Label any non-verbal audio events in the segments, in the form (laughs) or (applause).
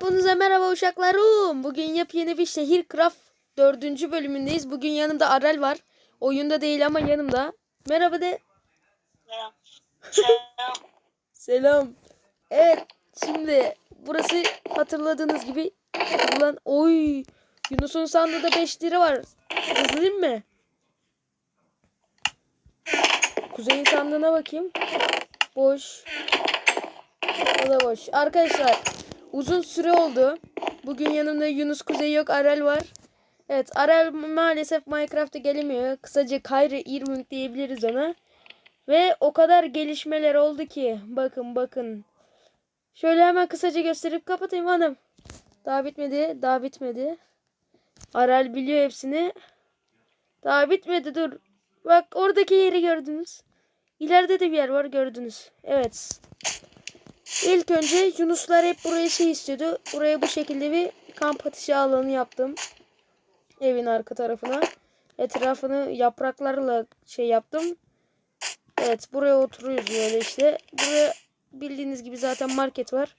Hepinize merhaba uşaklarım. Bugün yepyeni bir şehir craft dördüncü bölümündeyiz. Bugün yanımda Arel var. Oyunda değil ama yanımda. Merhaba de. Selam. Selam. Selam. Evet şimdi burası hatırladığınız gibi ulan oy Yunus'un sandığı da 5 lira var. Hızlıyım mı? Kuzey'in sandığına bakayım. Boş. O da boş. Arkadaşlar uzun süre oldu. Bugün yanımda Yunus Kuzey yok. Arel var. Evet Arel maalesef Minecraft'a gelemiyor. Kısaca Kayra Irving diyebiliriz ona. Ve o kadar gelişmeler oldu ki. Bakın bakın. Şöyle hemen kısaca gösterip kapatayım hanım. Daha bitmedi. Daha bitmedi. Arel biliyor hepsini. Daha bitmedi dur. Bak oradaki yeri gördünüz. İleride de bir yer var gördünüz. Evet. İlk önce Yunuslar hep buraya şey istiyordu. Buraya bu şekilde bir kamp ateşi alanı yaptım. Evin arka tarafına. Etrafını yapraklarla şey yaptım. Evet buraya oturuyoruz böyle işte. Buraya bildiğiniz gibi zaten market var.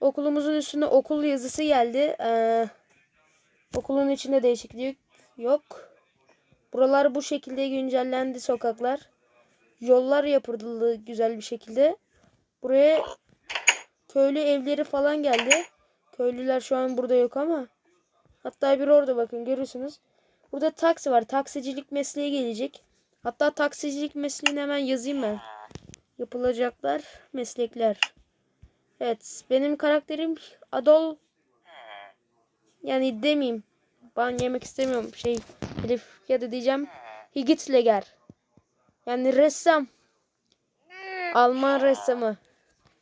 Okulumuzun üstünde okul yazısı geldi. Ee, okulun içinde değişiklik yok. Buralar bu şekilde güncellendi sokaklar. Yollar yapıldı güzel bir şekilde. Buraya köylü evleri falan geldi. Köylüler şu an burada yok ama. Hatta bir orada bakın görürsünüz. Burada taksi var. Taksicilik mesleği gelecek. Hatta taksicilik mesleğini hemen yazayım ben. Yapılacaklar meslekler. Evet benim karakterim Adol. Yani demeyeyim. Ben yemek istemiyorum. Şey Elif ya da diyeceğim. Higitleger. Yani ressam. Alman ressamı.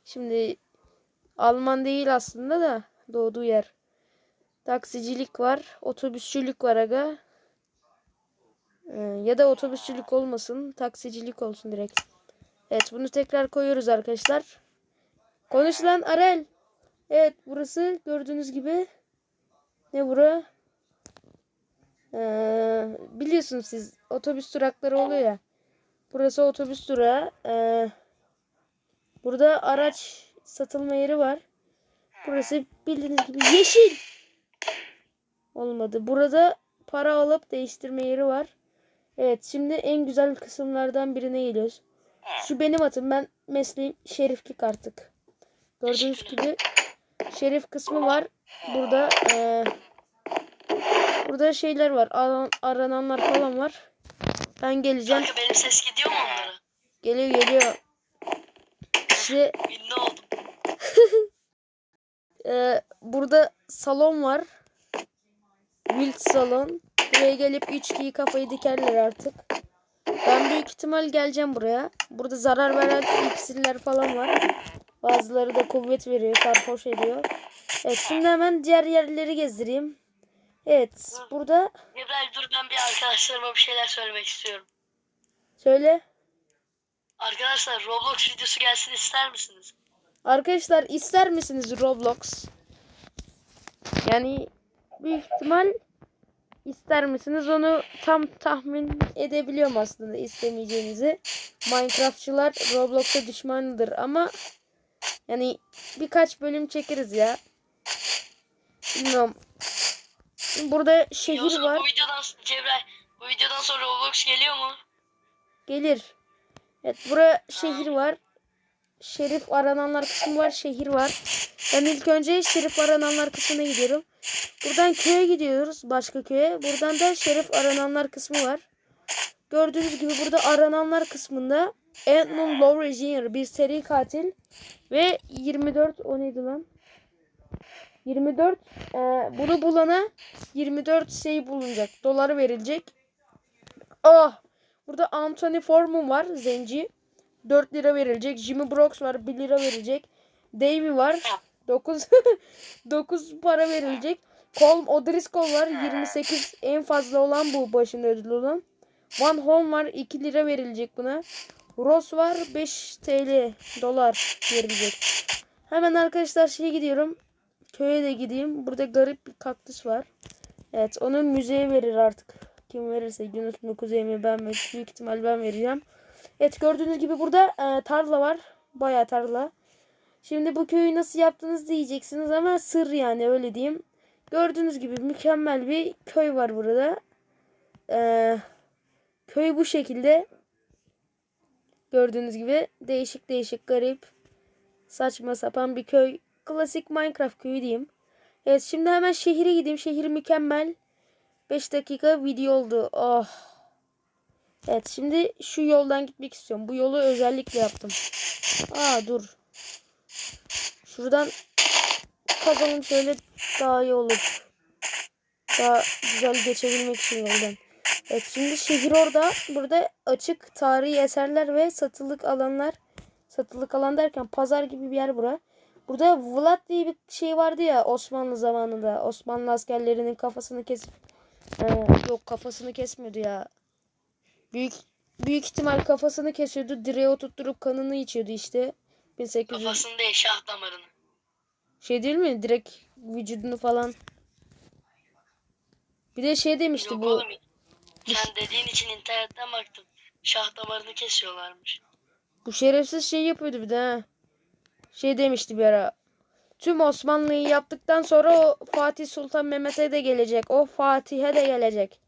Şimdi Alman değil aslında da doğduğu yer. Taksicilik var. Otobüsçülük var aga. Ee, ya da otobüsçülük olmasın. Taksicilik olsun direkt. Evet bunu tekrar koyuyoruz arkadaşlar. Konuşulan Arel. Evet burası gördüğünüz gibi. Ne bura? Ee, biliyorsunuz siz otobüs durakları oluyor ya. Burası otobüs durağı. Ee, burada araç satılma yeri var. Burası bildiğiniz gibi yeşil. Olmadı. Burada para alıp değiştirme yeri var. Evet şimdi en güzel kısımlardan birine geliyoruz. Şu benim atım. Ben mesleğim şeriflik artık. Gördüğünüz gibi şerif kısmı var. Burada eee, burada şeyler var. Aran, arananlar falan var. Ben geleceğim. Kanka benim ses gidiyor mu onlara? Geliyor geliyor. İşte Ünlü oldum. (laughs) Ee, burada salon var. Wild salon. Buraya gelip içkiyi kafayı dikerler artık. Ben büyük ihtimal geleceğim buraya. Burada zarar veren iksirler falan var. Bazıları da kuvvet veriyor, sarhoş ediyor. Evet şimdi hemen diğer yerleri gezdireyim. Evet burada İbrahim dur ben bir arkadaşlarıma bir şeyler söylemek istiyorum. söyle. Arkadaşlar Roblox videosu gelsin ister misiniz? Arkadaşlar ister misiniz Roblox? Yani büyük ihtimal ister misiniz onu tam tahmin edebiliyorum aslında istemeyeceğinizi. Minecraftçılar Roblox'a düşmanıdır ama yani birkaç bölüm çekeriz ya. Bilmiyorum. Burada şehir Yoksa var. Bu videodan Cebrail bu videodan sonra Roblox geliyor mu? Gelir. Evet bura şehir var. Şerif arananlar kısmı var. Şehir var. Ben ilk önce şerif arananlar kısmına gidiyorum. Buradan köye gidiyoruz. Başka köye. Buradan da şerif arananlar kısmı var. Gördüğünüz gibi burada arananlar kısmında Edmund Lowry Jr. bir seri katil ve 24 o neydi lan? 24 e, bunu bulana 24 şey bulunacak. Doları verilecek. Ah Burada Anthony Foreman var zenci. 4 lira verilecek. Jimmy Brooks var 1 lira verilecek. Davey var 9 9 (laughs) para verilecek. Colm O'Driscoll var 28 en fazla olan bu başın ödülü olan. Van Holm var 2 lira verilecek buna. Ross var 5 TL dolar verilecek. Hemen arkadaşlar şeye gidiyorum. Köye de gideyim. Burada garip bir kaktüs var. Evet onu müzeye verir artık. Kim verirse Yunus mu Kuzey mi ben mi büyük ihtimal ben vereceğim. Evet gördüğünüz gibi burada e, tarla var. Bayağı tarla. Şimdi bu köyü nasıl yaptınız diyeceksiniz ama sır yani öyle diyeyim. Gördüğünüz gibi mükemmel bir köy var burada. Ee, köy bu şekilde. Gördüğünüz gibi değişik değişik garip saçma sapan bir köy. Klasik Minecraft köyü diyeyim. Evet şimdi hemen şehire gideyim. Şehir mükemmel. 5 dakika video oldu. Oh. Evet şimdi şu yoldan gitmek istiyorum. Bu yolu özellikle yaptım. Aa dur. Şuradan kazalım şöyle daha iyi olur. Daha güzel geçebilmek için yoldan. Evet şimdi şehir orada. Burada açık tarihi eserler ve satılık alanlar. Satılık alan derken pazar gibi bir yer bura. Burada Vlad diye bir şey vardı ya Osmanlı zamanında. Osmanlı askerlerinin kafasını kesip Ee, yok kafasını kesmiyordu ya. Büyük büyük ihtimal kafasını kesiyordu. Direğe oturtturup kanını içiyordu işte. 1800 Kafasını değil şah damarını. şey değil mi? Direkt vücudunu falan. Bir de şey demişti Yok bu. oğlum. Sen dediğin için internetten baktım. Şah damarını kesiyorlarmış. Bu şerefsiz şey yapıyordu bir de ha. Şey demişti bir ara. Tüm Osmanlı'yı yaptıktan sonra o Fatih Sultan Mehmet'e de gelecek. O Fatih'e de gelecek.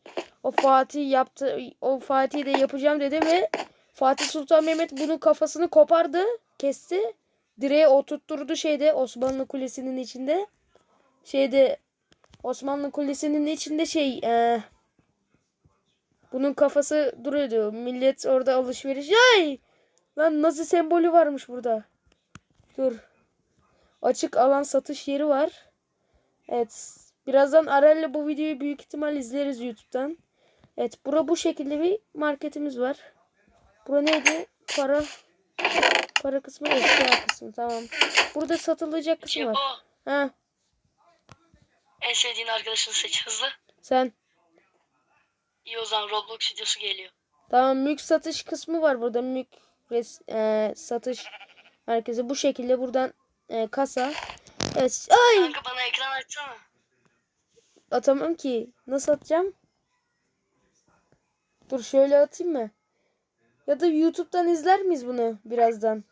O Fatih yaptı. O Fatih'i de yapacağım dedi ve Fatih Sultan Mehmet bunun kafasını kopardı. Kesti. Direğe oturtturdu şeyde Osmanlı Kulesi'nin içinde. Şeyde Osmanlı Kulesi'nin içinde şey eee, bunun kafası duruyordu. Millet orada alışveriş. Ay! Lan Nazi sembolü varmış burada. Dur. Açık alan satış yeri var. Evet. Birazdan Arel'le bu videoyu büyük ihtimal izleriz YouTube'dan. Evet. Bura bu şekilde bir marketimiz var. Bura neydi? Para. Para kısmı eşya kısmı. Tamam. Burada satılacak kısmı Şey var. Ha, En sevdiğin arkadaşını seç hızlı. sen. İyi o zaman Roblox videosu geliyor. Tamam mülk satış kısmı var burada. Mülk res, e, satış merkezi. Bu şekilde buradan e, kasa. Evet. Ay! Kanka bana ekran açsana. Atamam ki. Nasıl atacağım? Dur şöyle atayım mı? Ya da YouTube'dan izler miyiz bunu birazdan?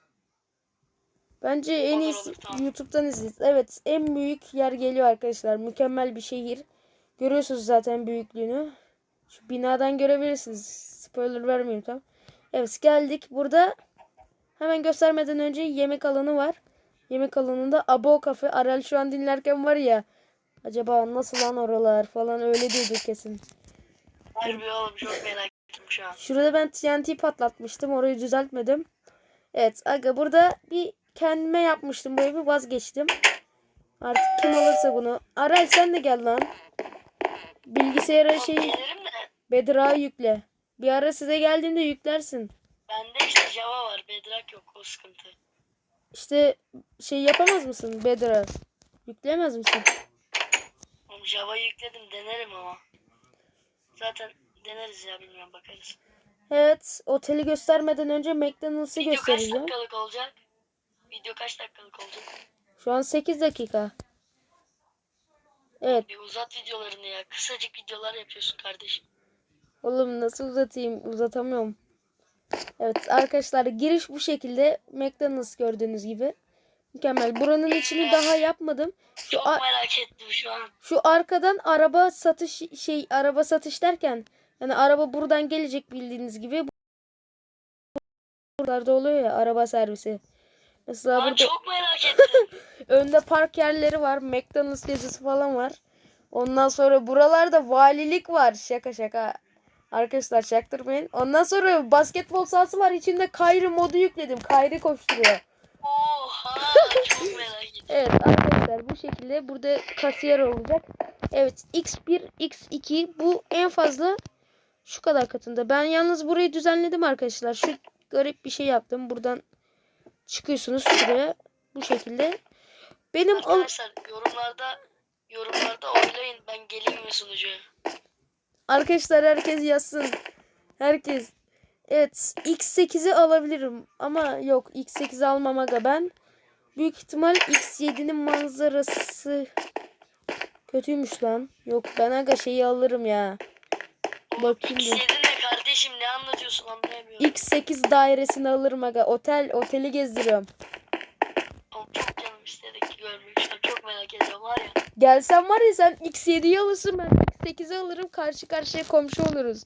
Bence en iyisi. YouTube'dan izleriz. Evet en büyük yer geliyor arkadaşlar. Mükemmel bir şehir. Görüyorsunuz zaten büyüklüğünü. Şu binadan görebilirsiniz. Spoiler vermeyeyim tamam. Evet geldik. Burada hemen göstermeden önce yemek alanı var. Yemek alanında Abo Cafe. Aral şu an dinlerken var ya. Acaba nasıl lan oralar falan öyle diyordur kesin. Harbi oğlum çok merak ettim şu an. Şurada ben TNT patlatmıştım. Orayı düzeltmedim. Evet aga burada bir kendime yapmıştım bu evi vazgeçtim. Artık kim alırsa bunu. Aral sen de gel lan. Bilgisayara şey Bedrock'ı yükle. Bir ara size geldiğimde yüklersin. bende işte Java var. Bedrock yok o sıkıntı. İşte şey yapamaz mısın Bedrock? Yükleyemez misin? Oğlum Java'yı yükledim denerim ama. Zaten deneriz ya bilmiyorum bakarız. Evet oteli göstermeden önce McDonald's'ı Video kaç dakikalık olacak? Video kaç dakikalık olacak? Şu an 8 dakika. Evet Bir uzat videolarını ya. Kısacık videolar yapıyorsun kardeşim. Oğlum nasıl uzatayım? Uzatamıyorum. Evet arkadaşlar giriş bu şekilde. McDonald's gördüğünüz gibi. Mükemmel. Buranın içini daha yapmadım. Şu Çok merak ettim şu an. şu arkadan araba satış şey araba satış derken yani araba buradan gelecek bildiğiniz gibi. Buralarda oluyor ya araba servisi. Mesela Lan burada çok merak (laughs) ettim. önde park yerleri var. McDonald's yazısı falan var. Ondan sonra buralarda valilik var. Şaka şaka. Arkadaşlar çaktırmayın. Ondan sonra basketbol sahası var. İçinde Kayri modu yükledim. Kayri koşturuyor. Oha çok merak (laughs) ettim. Evet arkadaşlar bu şekilde burada kasiyer olacak. Evet X1, X2 bu en fazla şu kadar katında. Ben yalnız burayı düzenledim arkadaşlar. Şu garip bir şey yaptım. Buradan çıkıyorsunuz şuraya. Bu şekilde. Benim Arkadaşlar yorumlarda yorumlarda oylayın ben geleyim mi sunucuya? Arkadaşlar herkes yazsın. Herkes. Evet X8'i alabilirim ama yok X8 almam aga ben. Büyük ihtimal X7'nin manzarası kötüymüş lan. Yok ben aga şeyi alırım ya. Bakayım bir. X7 ne kardeşim ne anlatıyorsun anlayamıyorum. X8 dairesini alırım aga. Otel oteli gezdiriyorum. Oğlum çok geziyorum var ya. Gelsen var ya sen X7'yi alırsın ben X8'i alırım karşı karşıya komşu oluruz.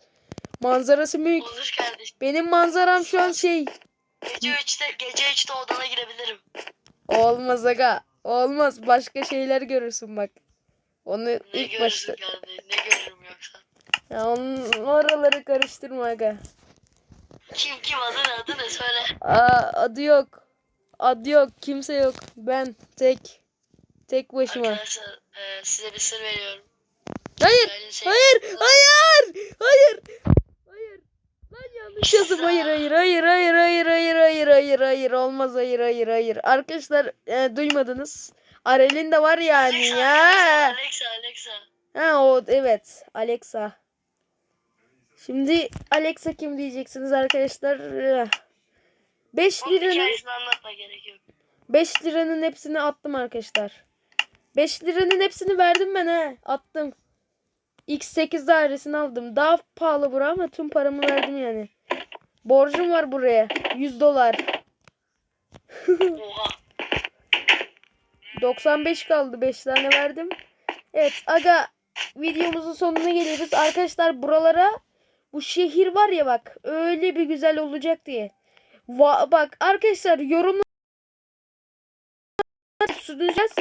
Manzarası büyük. Olur kardeşim. Benim manzaram şu an şey. Gece 3'te gece 3'te odana girebilirim. Olmaz aga. Olmaz. Başka şeyler görürsün bak. Onu Ne ilk başta. kardeşim? Ne görürüm yoksa? Ya onun oraları karıştırma aga. Kim kim adı ne adı ne söyle. Aa, adı yok. Adı yok. Kimse yok. Ben tek. Tek başıma. Arkadaşlar e, size bir sır veriyorum. Hayır. Hayır. Hayır. Hayır. Hayır. Yazım. Hayır hayır hayır hayır hayır hayır hayır hayır hayır olmaz hayır hayır hayır. Arkadaşlar e, duymadınız. Arel'in de var yani Alexa, ya. Alexa Alexa. Ha o evet Alexa. Şimdi Alexa kim diyeceksiniz arkadaşlar? 5 Onun liranın hikayesini anlatma gerek yok. 5 liranın hepsini attım arkadaşlar. 5 liranın hepsini verdim ben he. Attım. X8 dairesini aldım. Daha pahalı bura ama tüm paramı verdim yani. Borcum var buraya. 100 dolar. Oha. 95 kaldı. 5 tane verdim. Evet aga videomuzun sonuna geliyoruz. Arkadaşlar buralara bu şehir var ya bak öyle bir güzel olacak diye. Va- bak arkadaşlar yorumlar sunacağız.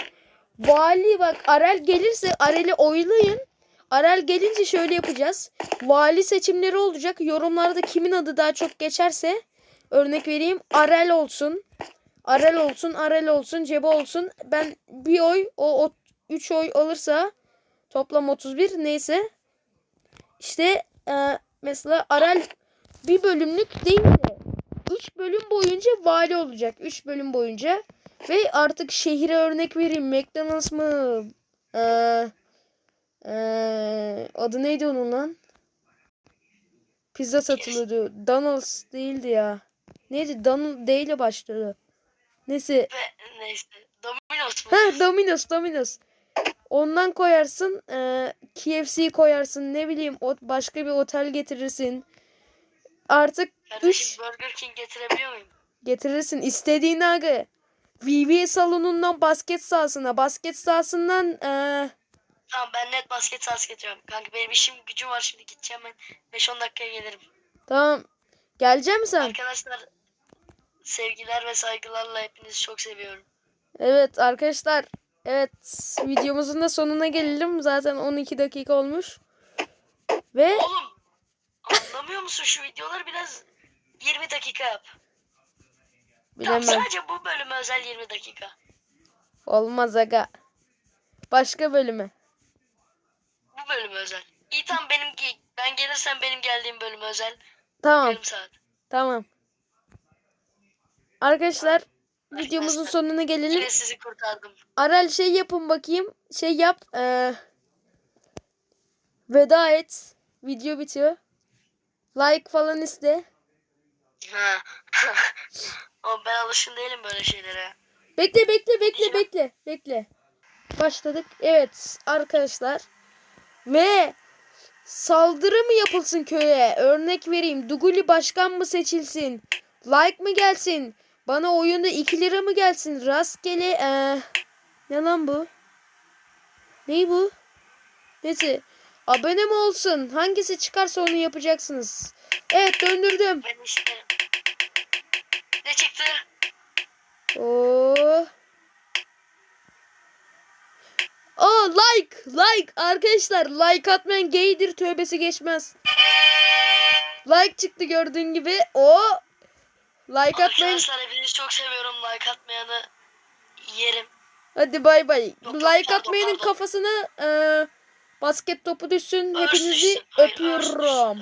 Vali bak Arel gelirse Arel'i oylayın. Arel gelince şöyle yapacağız. Vali seçimleri olacak. Yorumlarda kimin adı daha çok geçerse örnek vereyim Arel olsun. Arel olsun, Arel olsun, Cebe olsun. Ben bir oy, o 3 oy alırsa toplam 31 neyse. İşte e, mesela Arel bir bölümlük değil de 3 bölüm boyunca vali olacak. 3 bölüm boyunca. Ve artık şehire örnek vereyim. McDonald's mı? Ee, ee, adı neydi onun lan? Pizza satılıyordu. Donald's değildi ya. Neydi? Donald D ile başladı. Neyse. Neyse. Domino's mu? Ha Domino's Domino's. Ondan koyarsın. E, KFC koyarsın. Ne bileyim o başka bir otel getirirsin. Artık 3 Kardeşim Burger King getirebiliyor muyum? getirirsin. İstediğin aga. VV salonundan basket sahasına. Basket sahasından e, Tamam ben net basket sahası getiriyorum. Kanka benim işim gücüm var şimdi gideceğim ben. 5-10 dakikaya gelirim. tamam. Gelecek misin sen? Arkadaşlar sevgiler ve saygılarla hepinizi çok seviyorum. Evet arkadaşlar. Evet videomuzun da sonuna gelelim. Zaten 12 dakika olmuş. Ve Oğlum anlamıyor musun şu videoları biraz 20 dakika yap. Tamam bilemem. sadece bu bölüme özel 20 dakika. Olmaz aga. Başka bölüme. Özel. İyi tamam benimki ben gelirsem benim geldiğim bölüme özel. Tamam. Yarım saat. Tamam. Arkadaşlar videomuzun sonuna gelelim. Yine sizi kurtardım. Aral şey yapın bakayım. Şey yap. eee, veda et. Video bitiyor. Like falan iste. Ha. (laughs) Ama ben alışkın değilim böyle şeylere. Bekle bekle bekle bekle. Bekle. Başladık. Evet arkadaşlar. Ve saldırı mı yapılsın köye? Örnek vereyim. Duguli başkan mı seçilsin? Like mı gelsin? Bana oyunda 2 lira mı gelsin? Rastgele eee, ne lan bu? Ney bu? Neyse. Abone mi olsun? Hangisi çıkarsa onu yapacaksınız. Evet döndürdüm. Ben işte. Ne çıktı? Oo. Aa like like arkadaşlar like atmayan gaydir tövbesi geçmez. Like çıktı gördüğün gibi. O like atmayın. Arkadaşlar hepinizi çok seviyorum. Like atmayanı yerim. Hadi bay bay. Yok, Like atmayanın pardon. kafasına e, basket topu düşsün. Örs Hepinizi düşsün. Hayır, öpüyorum.